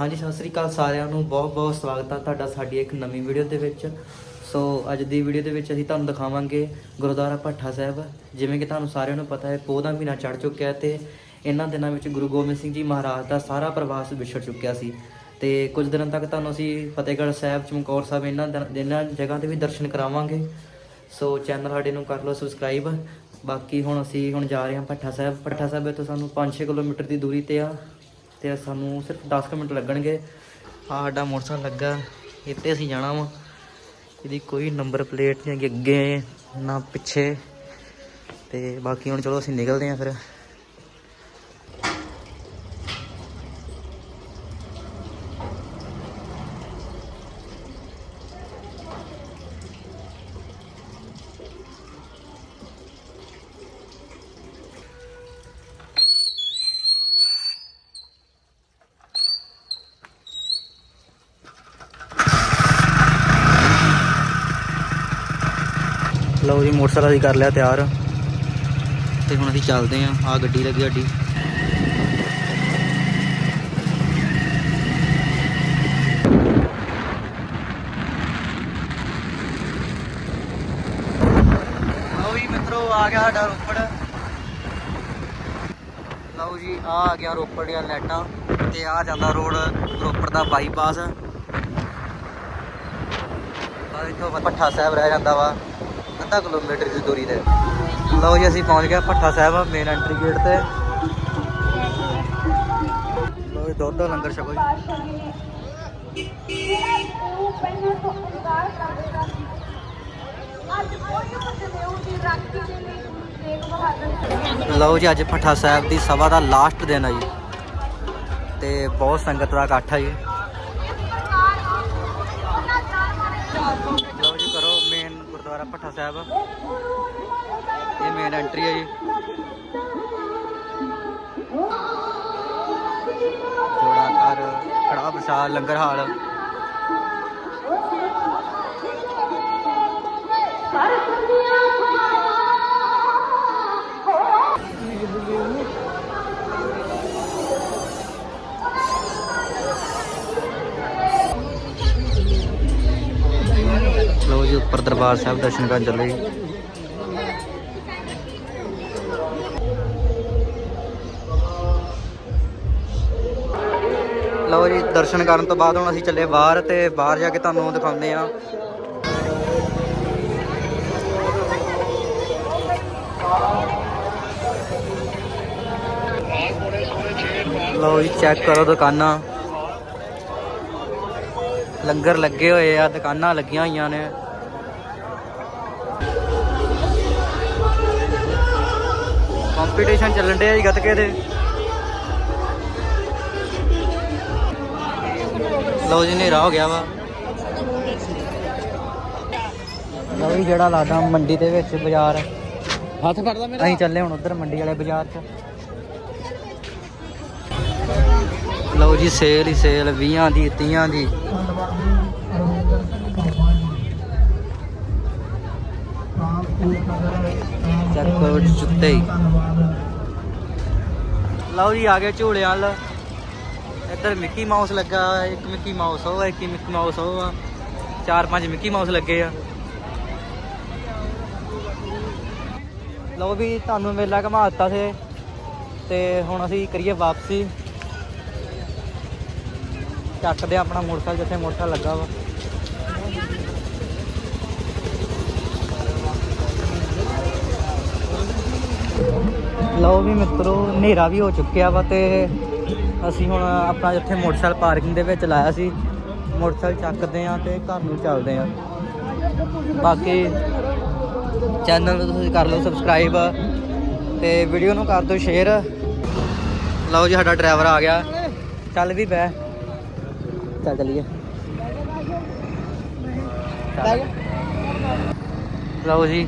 ਹਾਂਜੀ, ਸਤਿ ਸ੍ਰੀ ਅਕਾਲ ਸਾਰਿਆਂ ਨੂੰ। ਬਹੁਤ ਬਹੁਤ ਸਵਾਗਤ ਆ ਤੁਹਾਡਾ ਸਾਡੀ ਇੱਕ ਨਵੀਂ ਵੀਡੀਓ ਦੇ ਵਿੱਚ। ਸੋ, ਅੱਜ ਦੀ ਵੀਡੀਓ ਦੇ ਵਿੱਚ ਅਸੀਂ ਤੁਹਾਨੂੰ ਦਿਖਾਵਾਂਗੇ ਗੁਰਦੁਆਰਾ ਭੱਠਾ ਸਾਹਿਬ। ਜਿਵੇਂ ਕਿ ਤੁਹਾਨੂੰ ਸਾਰਿਆਂ ਨੂੰ ਪਤਾ ਹੈ, ਪੋਹ ਦਾ ਮਹੀਨਾ ਚੜ ਚੁੱਕਿਆ ਹੈ ਤੇ ਇਹਨਾਂ ਦਿਨਾਂ ਵਿੱਚ ਗੁਰੂ ਗੋਬਿੰਦ ਸਿੰਘ ਜੀ ਮਹਾਰਾਜ ਦਾ ਸਾਰਾ ਪ੍ਰਵਾਸ ਵਿਛੜ ਚੁੱਕਿਆ ਸੀ। ਤੇ ਕੁਝ ਦਿਨਾਂ ਤੱਕ ਤੁਹਾਨੂੰ ਅਸੀਂ ਫਤਿਹਗੜ੍ਹ ਸਾਹਿਬ, ਚਮਕੌਰ ਸਾਹਿਬ ਇਹਨਾਂ ਦਿਨ- ਇਹਨਾਂ ਜਗ੍ਹਾ ਤੇ ਵੀ ਦਰਸ਼ਨ ਕਰਾਵਾਂਗੇ। ਸੋ ਚੈਨਲ ਸਾਡੇ ਨੂੰ ਕਰ ਲਓ ਸਬਸਕ੍ਰਾਈਬ ਬਾਕੀ ਹੁਣ ਅਸੀਂ ਹੁਣ ਜਾ ਰਹੇ ਹਾਂ ਭੱਠਾ ਸਾਹਿਬ। ਭੱਠਾ ਸਾਹਿਬ ਤੋਂ ਸਾਨੂੰ 5-6 ਕਿਲੋਮੀਟਰ ਦੀ ਦੂਰੀ ਤੇ ਆ। ਤੇ ਸਾਨੂੰ ਸਿਰਫ 10 ਕੁ ਮਿੰਟ ਲੱਗਣਗੇ। ਆ ਸਾਡਾ ਮੋਟਰਸਾਈਕਲ ਲੱਗਾ, ਇੱਥੇ ਅਸੀਂ ਜਾਣਾ ਵਾ। ਇਹਦੀ ਕੋਈ ਨੰਬਰ ਪਲੇਟ ਨਹੀਂ ਹੈਗੀ ਅੱਗੇ, ਨਾ ਪਿੱਛੇ। ਤੇ ਬਾਕੀ ਹੁਣ ਚਲੋ ਅਸੀਂ ਨਿਕਲਦੇ ਹਾਂ ਫਿਰ। ਲਓ ਜੀ, ਮੋਟਰਸਾਈਕਲ ਅਸੀਂ ਕਰ ਲਿਆ ਤਿਆਰ। ਤੇ ਹੁਣ ਅਸੀਂ ਚੱਲਦੇ ਆਂ ਆ ਗੱਡੀ ਲੱਗੀ ਸਾਡੀ। ਲਓ ਜੀ, ਮਿੱਤਰੋ, ਆ ਗਿਆ ਸਾਡਾ ਰੋਪੜ। ਲਓ ਜੀ ਆ ਆ ਗਿਆ ਰੋਪੜ ਦੀਆਂ ਲਾਈਟਾਂ ਤੇ ਆ ਜਾਂਦਾ ਰੋਡ, ਰੋਪੜ ਦਾ ਬਾਈਪਾਸ। ਆ ਇੱਥੋਂ ਭੱਠਾ ਸਾਹਿਬ ਰਹਿ ਜਾਂਦਾ ਵਾ। ਅੱਧਾ ਕਿਲੋਮੀਟਰ ਦੀ ਦੂਰੀ ਤੇ। ਲਓ ਜੀ, ਅਸੀਂ ਪਹੁੰਚ ਗਏ Bhatha Sahib main entry gate ਤੇ। ਲਓ ਜੀ, ਦੁੱਧ ਦਾ ਲੰਗਰ ਛਕੋ ਜੀ। ਲਓ ਜੀ, ਅੱਜ ਭੱਠਾ ਸਾਹਿਬ ਦੀ ਸਭਾ ਦਾ ਲਾਸਟ ਦਿਨ ਹੈ ਜੀ। ਤੇ ਬਹੁਤ ਸੰਗਤ ਦਾ ਇਕੱਠ ਹੈ ਜੀ ਲਓ ਜੀ ਕਰੋ ਮੇਨ ਗੁਰਦੁਆਰਾ ਭੱਠਾ ਸਾਹਿਬ। ਇਹ ਮੇਨ ਐਂਟਰੀ ਹੈ ਜੀ। ਥੋੜਾ ਕਰ ਕੜਾ ਪ੍ਰਸਾਦ ਲੰਗਰ ਹਾਲ। ਉੱਪਰ ਦਰਬਾਰ ਸਾਹਿਬ ਦਰਸ਼ਨ ਕਰਨ ਚੱਲੇ ਜੀ। ਲਓ ਜੀ, ਦਰਸ਼ਨ ਕਰਨ ਤੋਂ ਬਾਅਦ ਹੁਣ ਅਸੀਂ ਚੱਲੇ ਬਾਹਰ ਤੇ ਬਾਹਰ ਜਾ ਕੇ ਤੁਹਾਨੂੰ ਦਿਖਾਉਂਦੇ ਆ ਲਓ ਜੀ ਚੈੱਕ ਕਰੋ ਦੁਕਾਨਾਂ। ਲੰਗਰ ਲੱਗੇ ਹੋਏ ਆ, ਦੁਕਾਨਾਂ ਲੱਗੀਆਂ ਹੋਈਆਂ ਨੇ। ਕੰਪੀਟੀਸ਼ਨ ਚੱਲਣ ਡਿਆ ਜੀ ਗੱਤਕੇ ਦੇ। ਲਓ ਜੀ ਹਨੇਰਾ ਹੋ ਗਿਆ ਵਾ। ਲਓ ਜੀ ਜਿਹੜਾ ਲਾਦਾ ਮੰਡੀ ਦੇ ਵਿੱਚ ਬਾਜ਼ਾਰ। ਹੱਥ ਫੜਦਾ ਮੇਰਾ। ਅਸੀਂ ਚੱਲੇ ਹੁਣ ਉਧਰ ਮੰਡੀ ਵਾਲੇ ਬਾਜ਼ਾਰ 'ਚ। ਲਓ ਜੀ ਸੇਲ ਹੀ ਸੇਲ 20 ਦੀ 30 ਦੀ। ਚੈੱਕ ਕਰੋ ਜੁੱਤੇ ਹੀ। ਲਓ ਜੀ ਆ ਗਏ ਝੂਲੇ ਵੱਲ। ਇੱਧਰ ਮਿੱਕੀ ਮਾਊਸ ਲੱਗਾ ਹੋਇਆ, ਇੱਕ ਮਿੱਕੀ ਮਾਊਸ ਉਹ ਆ, ਇੱਕ ਮਿੱਕੀ ਮਾਊਸ ਉਹ ਆ। ਚਾਰ ਪੰਜ ਮਿੱਕੀ ਮਾਊਸ ਲੱਗੇ ਆ। ਲਓ ਵੀ ਤੁਹਾਨੂੰ ਮੇਲਾ ਘੁਮਾ ਦਿੱਤਾ ਸੀ। ਤੇ ਹੁਣ ਅਸੀਂ ਕਰੀਏ ਵਾਪਸੀ। ਚੱਕਦੇ ਆਪਣਾ ਮੋਟਰਸਾਈਕਲ ਜਿੱਥੇ ਮੋਟਰਸਾਈਕਲ ਲੱਗਾ ਵਾ। ਲਓ ਵੀ ਮਿੱਤਰੋ, ਹਨੇਰਾ ਵੀ ਹੋ ਚੁੱਕਿਆ ਵਾ ਤੇ ਅਸੀਂ ਹੁਣ ਆਪਣਾ ਜਿੱਥੇ ਮੋਟਰਸਾਈਕਲ ਪਾਰਕਿੰਗ ਦੇ ਵਿੱਚ ਲਾਇਆ ਸੀ। ਮੋਟਰਸਾਈਕਲ ਚੱਕਦੇ ਆ ਤੇ ਘਰ ਨੂੰ ਚੱਲਦੇ ਆ ਬਾਕੀ ਚੈਨਲ ਨੂੰ ਤੁਸੀਂ ਕਰ ਲਓ ਸਬਸਕ੍ਰਾਈਬ ਤੇ ਵੀਡੀਓ ਨੂੰ ਕਰ ਦਿਓ ਸ਼ੇਅਰ ਲਓ ਜੀ, ਸਾਡਾ ਡਰਾਈਵਰ ਆ ਗਿਆ। ਚੱਲ ਵੀ ਬੈ ਚੱਲ ਚਲੀਏ। ਲਓ ਜੀ,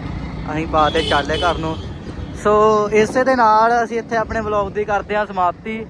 ਅਸੀਂ ਬਾਅਦ ਦੇ ਚੱਲੇ ਘਰ ਨੂੰ। ਸੋ ਇਸੇ ਦੇ ਨਾਲ ਅਸੀਂ ਇੱਥੇ ਆਪਣੇ ਵਲੌਗ ਦੀ ਕਰਦੇ ਹਾਂ ਸਮਾਪਤੀ।